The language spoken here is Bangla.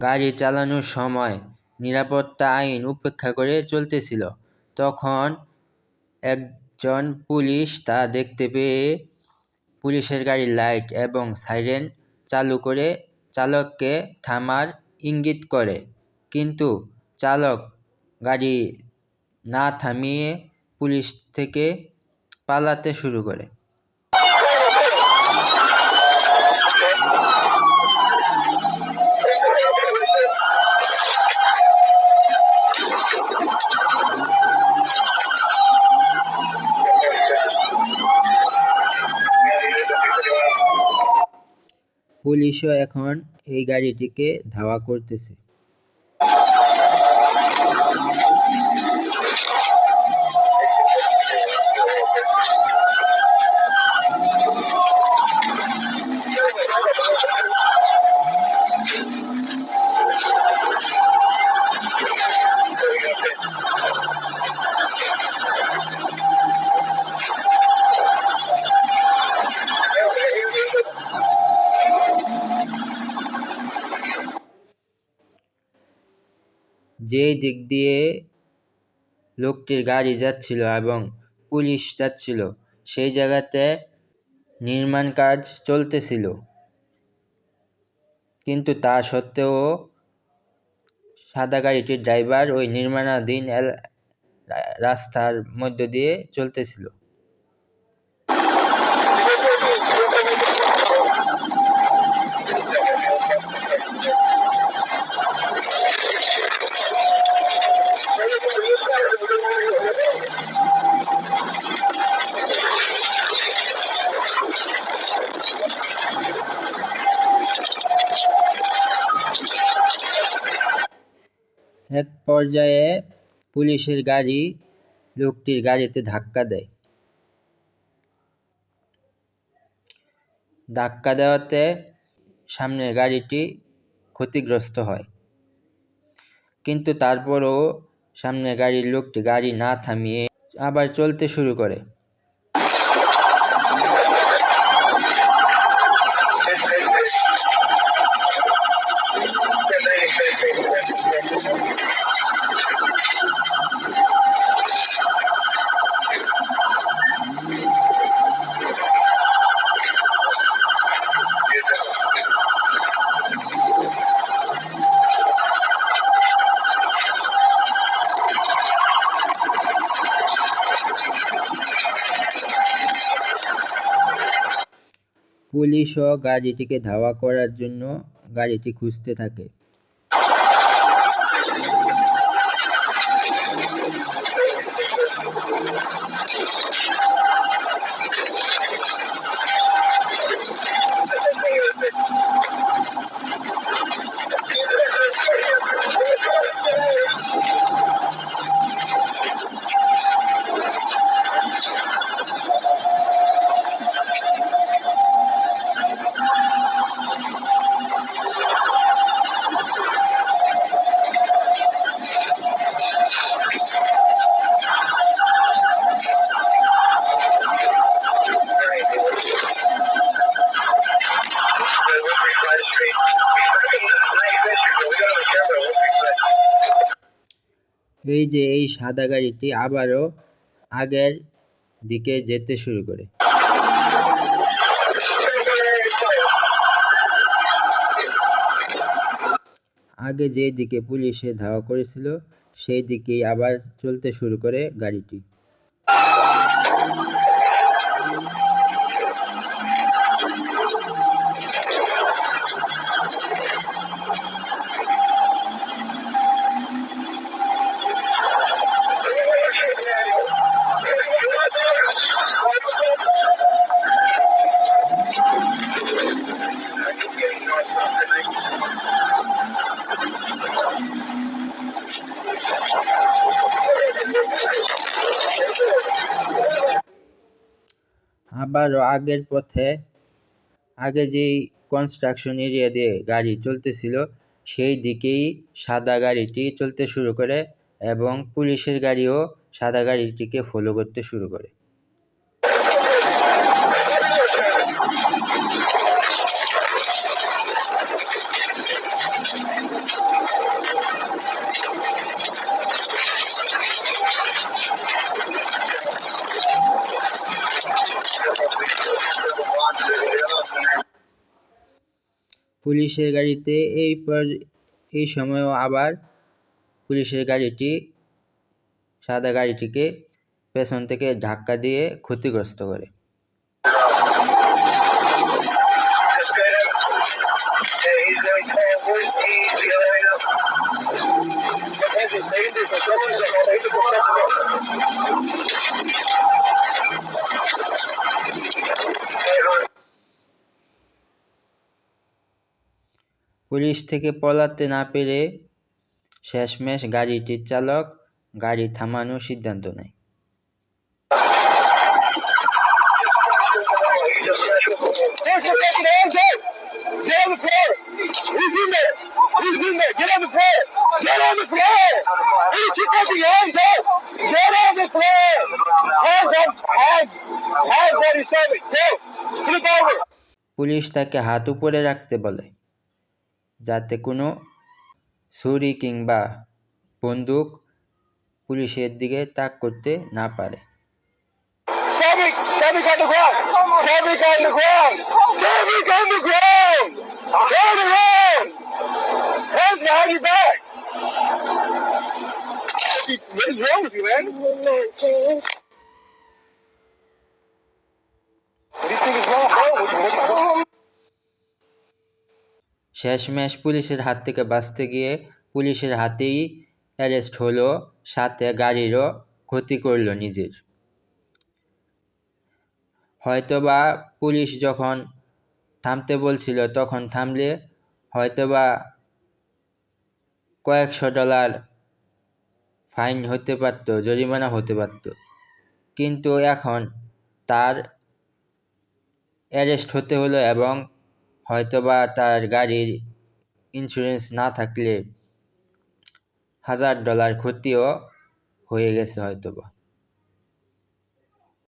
গাড়ি চালানোর সময় নিরাপত্তা আইন উপেক্ষা করে চলতেছিল। তখন একজন পুলিশ তা দেখতে পেয়ে পুলিশের গাড়ির লাইট এবং সাইরেন চালু করে চালককে থামার ইঙ্গিত করে। কিন্তু চালক গাড়ি না থামিয়ে পুলিশ থেকে পালাতে শুরু করে। পুলিশও এখন এই গাড়িটিকে ধাওয়া করতেছে। যেই দিক দিয়ে লোকটির গাড়ি যাচ্ছিল এবং পুলিশ যাচ্ছিল। সেই জায়গাতে নির্মাণ কাজ চলতেছিল। কিন্তু তা সত্ত্বেও সাদা গাড়িটির ড্রাইভার ওই নির্মাণাধীন রাস্তার মধ্য দিয়ে চলতেছিল। পর্যায়ে পুলিশের গাড়ি লোকটির গাড়িতে ধাক্কা দেয়। ধাক্কা দেওয়াতে সামনের গাড়িটি ক্ষতিগ্রস্ত হয়। কিন্তু তারপরও সামনের গাড়ির লোকটি গাড়ি না থামিয়ে আবার চলতে শুরু করে। পুলিশও গাড়িটিকে ধাওয়া করার জন্য গাড়িটি খুঁজতে থাকে। এই যে এই সাদা গাড়িটি আবারও আগের দিকে যেতে শুরু করে। আগে যে দিকে পুলিশে ধাওয়া করেছিল, সেই দিকেই আবার চলতে শুরু করে গাড়িটি। আবারও আগের পথে, আগে যেই কনস্ট্রাকশন এরিয়া দিয়ে গাড়ি চলতেছিল, সেই দিকেই সাদা গাড়িটি চলতে শুরু করে এবং পুলিশের গাড়িও সাদা গাড়িটিকে ফলো করতে শুরু করে। পুলিশের গাড়িতে এই এই সময়ও আবার পুলিশের গাড়িটি, সাদা গাড়িটিকে পেছন থেকে ধাক্কা দিয়ে ক্ষতিগ্রস্ত করে। পুলিশ থেকে পলাতে না পেরে শেষমেশ গাড়িটির চালক গাড়ি থামানোর সিদ্ধান্ত নেয়। পুলিশ তাকে হাত উপরে রাখতে বলে। যাতে কোনো ছুরি কিংবা বন্দুক পুলিশের দিকে তাক করতে না পারে? What do you think is wrong, bro? শেষমেশ পুলিশের হাত থেকে বাঁচতে গিয়ে পুলিশের হাতেই অ্যারেস্ট হলো, সাথে গাড়িরও ক্ষতি করল নিজের। হয়তোবা পুলিশ যখন থামতে বলছিল, তখন থামলে হয়তোবা কয়েকশো ডলার ফাইন হতে পারতো, জরিমানা হতে পারতো। কিন্তু এখন তার অ্যারেস্ট হতে হলো এবং হয়তোবা তার গাড়ির ইন্স্যুরেন্স না থাকলে হাজার ডলার ক্ষতিও হয়ে গেছে হয়তোবা।